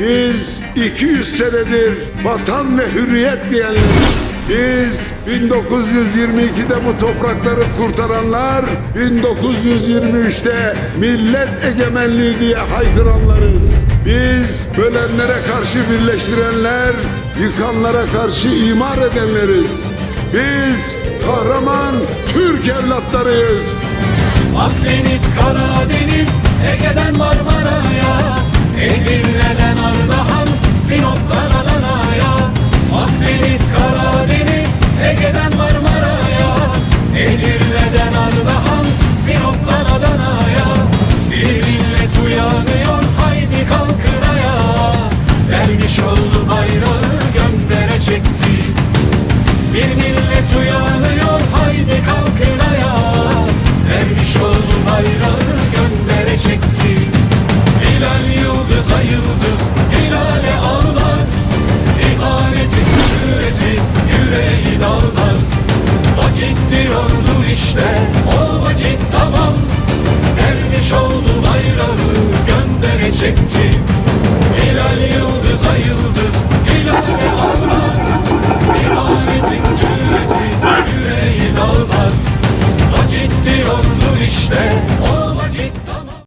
Biz 200 senedir vatan ve hürriyet diyenleriz. Biz 1922'de bu toprakları kurtaranlar, 1923'te millet egemenliği diye haykıranlarız. Biz bölenlere karşı birleştirenler, yıkanlara karşı imar edenleriz. Biz kahraman Türk evlatlarıyız. Akdeniz, Karadeniz, uyanıyor haydi kalkın ayağa. Derviş oldu bayrağı göndere çekti. Hilal yıldıza yıldız hilale ağlar. İhanetin cüreti yüreği dağlar. Vakit diyordur işte o vakit tamam. Derviş oldu bayrağı göndere çekti